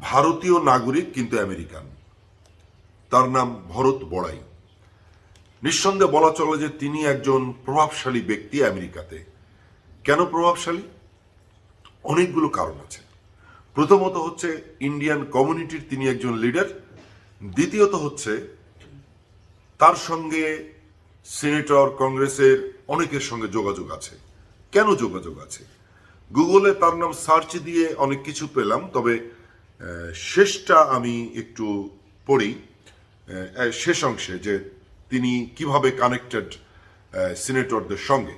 ভারতীয় নাগরিক কিন্তু আমেরিকান। তার নাম ভরত বড়াই। নিঃসন্দেহে বলা চলে যে তিনি একজন প্রভাবশালী ব্যক্তি আমেরিকাতে। কেন প্রভাবশালী? অনেকগুলো কারণ আছে। প্রথমত হচ্ছে ইন্ডিয়ান কমিউনিটির তিনি একজন লিডার। দ্বিতীয়ত হচ্ছে তার সঙ্গে সিনেটর, কংগ্রেসের অনেকের সঙ্গে যোগাযোগ আছে। কেন যোগাযোগ আছে? গুগলে তার নাম সার্চ দিয়ে অনেক কিছু পেলাম, তবে শেষটা আমি একটু পড়ি শেষ অংশে যে তিনি কীভাবে কানেক্টেড সিনেটরদের সঙ্গে।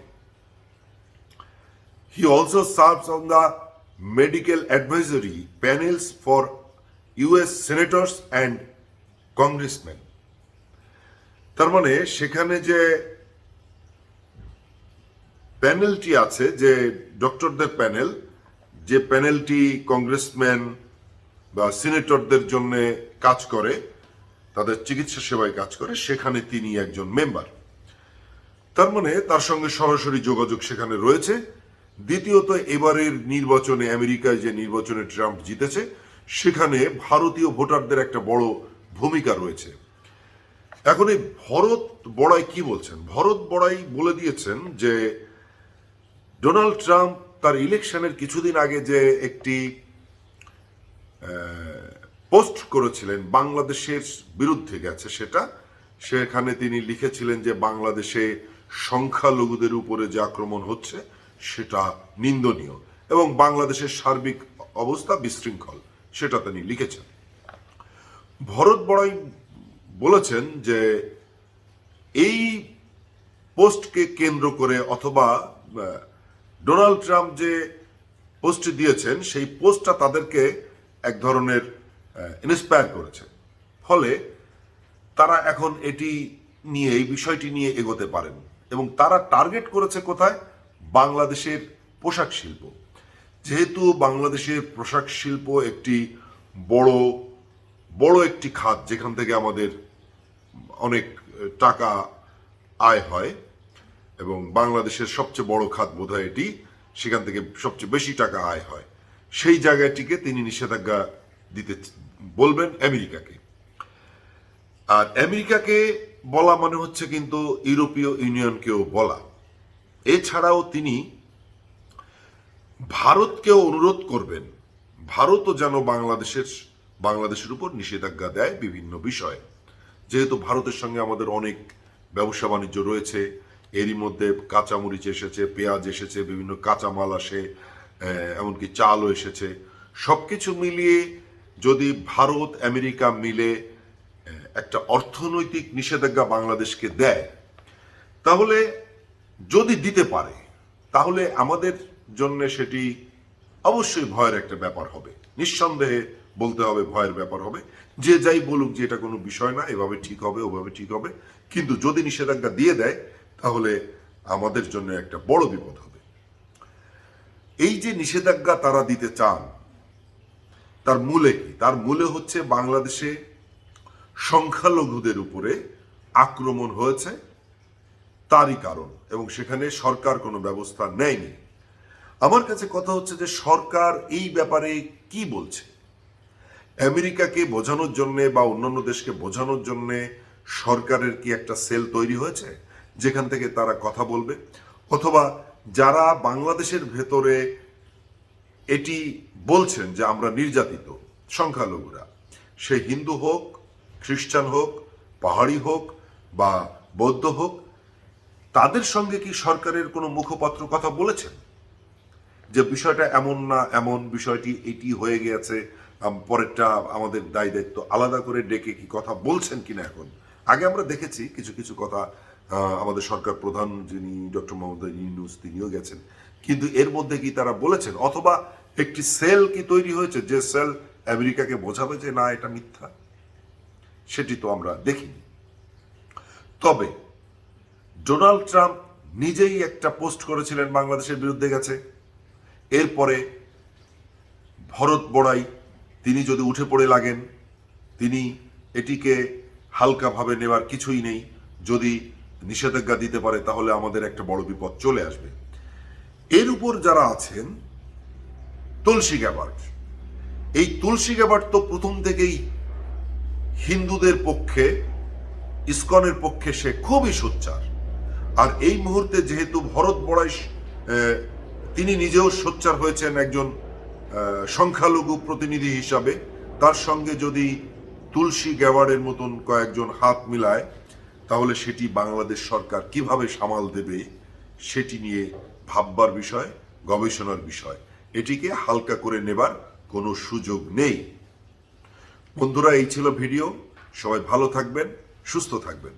He also serves on the medical advisory panels for US senators and congressman তার মানে সেখানে যে প্যানেলটি আছে, যে ডক্টরদের প্যানেল যে প্যানেলটি কংগ্রেসম্যান বা সিনেটরদের জন্য কাজ করে, তাদের চিকিৎসা সেবায় কাজ করে, সেখানে তিনি একজন মেম্বার। তার মানে তার সঙ্গে সরাসরি যোগাযোগ সেখানে রয়েছে। দ্বিতীয়ত, এবারের নির্বাচনে, আমেরিকায় যে নির্বাচনে ট্রাম্প জিতেছে, সেখানে ভারতীয় ভোটারদের একটা বড় ভূমিকা রয়েছে। এখন এই ভরত বড়াই কি বলছেন? ভরত বড়াই বলে দিয়েছেন যে, ডোনাল্ড ট্রাম্প তার ইলেকশনের কিছুদিন আগে যে একটি পোস্ট করেছিলেন বাংলাদেশের বিরুদ্ধে গেছে সেটা। সেখানে তিনি লিখেছিলেন যে বাংলাদেশে সংখ্যালঘুদের উপরে যে আক্রমণ হচ্ছে, সেটা নিন্দনীয়। এবং বাংলাদেশের সার্বিক অবস্থা বিশৃঙ্খল, সেটা তিনি লিখেছেন। ভরত বড়াই বলেছেন যে এই পোস্টকে কেন্দ্র করে অথবা ডোনাল্ড ট্রাম্প যে পোস্ট দিয়েছেন, সেই পোস্টটা তাদেরকে এক ধরনের ইন্সপায়ার করেছে। ফলে তারা এখন এটি নিয়ে, এই বিষয়টি নিয়ে এগোতে পারেন। এবং তারা টার্গেট করেছে কোথায়? বাংলাদেশের পোশাক শিল্প। যেহেতু বাংলাদেশের পোশাক শিল্প একটি বড় বড় একটি খাত, যেখান থেকে আমাদের অনেক টাকা আয় হয়, এবং বাংলাদেশের সবচেয়ে বড় খাত বোধ হয় এটি, সেখান থেকে সবচেয়ে বেশি টাকা আয় হয়। সেই জায়গাটিকে তিনি নিষেধাজ্ঞা দিতে বলবেন আমেরিকাকে। আর আমেরিকাকে বলা মানে হচ্ছে কিন্তু ইউরোপীয় ইউনিয়নকেও বলা। এছাড়াও তিনি ভারতকেও অনুরোধ করবেন। ভারতও যেন বাংলাদেশের বাংলাদেশের উপর নিষেধাজ্ঞা দেয় বিভিন্ন বিষয়ে। যেহেতু ভারতের সঙ্গে আমাদের অনেক ব্যবসা বাণিজ্য রয়েছে, এরই মধ্যে কাঁচামরিচ এসেছে, পেঁয়াজ এসেছে, বিভিন্ন কাঁচামাল আসে এমনকি চালও এসেছে। সবকিছু মিলিয়ে যদি ভারত, আমেরিকা মিলে একটা অর্থনৈতিক নিষেধাজ্ঞা বাংলাদেশকে দেয়, তাহলে যদি দিতে পারে, তাহলে আমাদের জন্য সেটি অবশ্যই ভয়ের একটা ব্যাপার হবে। নিঃসন্দেহে বলতে হবে ভয়ের ব্যাপার হবে। যে যাই বলুক যে এটা কোনো বিষয় না, এভাবে ঠিক হবে, ওভাবে ঠিক হবে। কিন্তু যদি নিষেধাজ্ঞা দিয়ে দেয়, তাহলে আমাদের জন্য একটা বড় বিপদ হবে। এই যে নিষেধাজ্ঞা তারা দিতে চান, তার মূলে কি? তার মূলে হচ্ছে বাংলাদেশে সংখ্যালঘুদের উপরে আক্রমণ হয়েছে, তারই কারণ, এবং সেখানে সরকার কোনো ব্যবস্থা নেয়নি। আমার কাছে কথা হচ্ছে যে সরকার এই ব্যাপারে কি বলছে? আমেরিকাকে বোঝানোর জন্য বা অন্যান্য দেশকে বোঝানোর জন্য সরকারের কি একটা সেল তৈরি হয়েছে, যেখান থেকে তারা কথা বলবে? অথবা যারা বাংলাদেশের ভেতরে এটি বলছেন যে আমরা নির্যাতিত, সংখ্যালঘুরা, সে হিন্দু হোক, খ্রিস্টান হোক, পাহাড়ি হোক বা বৌদ্ধ হোক, তাদের সঙ্গে কি সরকারের কোনো মুখপাত্র কথা বলেছেন? যে বিষয়টা এমন না, এমন বিষয়টি, এটি হয়ে গেছে পরেরটা আমাদের দায় দায়িত্ব আলাদা করে ডেকে কি কথা বলছেন কিনা এখন? আগে আমরা দেখেছি কিছু কিছু কথা আমাদের সরকার প্রধান যিনি ডক্টর মোহাম্মদ ইউনুস তিনিও গেছেন। কিন্তু এর মধ্যে কি তারা বলেছেন? অথবা একটি সেল কি তৈরি হয়েছে যে সেল আমেরিকাকে বোঝাবে যে না, এটা মিথ্যা? সেটি তো আমরা দেখিনি। তবে ডোনাল্ড ট্রাম্প নিজেই একটা পোস্ট করেছিলেন, বাংলাদেশের বিরুদ্ধে গেছে। এরপরে ভরত বড়াই, তিনি যদি উঠে পড়ে লাগেন, তিনি এটিকে হালকাভাবে নেওয়ার কিছুই নেই। যদি নিষেধাজ্ঞা দিতে পারে, তাহলে আমাদের একটা বড় বিপদ চলে আসবে। এর উপর যারা আছেন, তুলসী গ্যাবার্ট এই তুলসী গ্যাবার্ড তো প্রথম থেকেই হিন্দুদের পক্ষে, ইসকনের পক্ষে সে খুবই সোচ্চার। আর এই মুহূর্তে যেহেতু ভরত বড়াই তিনি নিজেও সোচ্চার হয়েছেন একজন সংখ্যালঘু প্রতিনিধি হিসাবে। তার সঙ্গে যদি তুলসী গ্যাওয়ার্ডের মতন কয়েকজন হাত মিলায় তাহলে সেটি বাংলাদেশ সরকার কীভাবে সামাল দেবে সেটি নিয়ে ভাববার বিষয়, গবেষণার বিষয়। এটিকে হালকা করে নেবার কোনো সুযোগ নেই। বন্ধুরা, এই ছিল ভিডিও। সবাই ভালো থাকবেন, সুস্থ থাকবেন।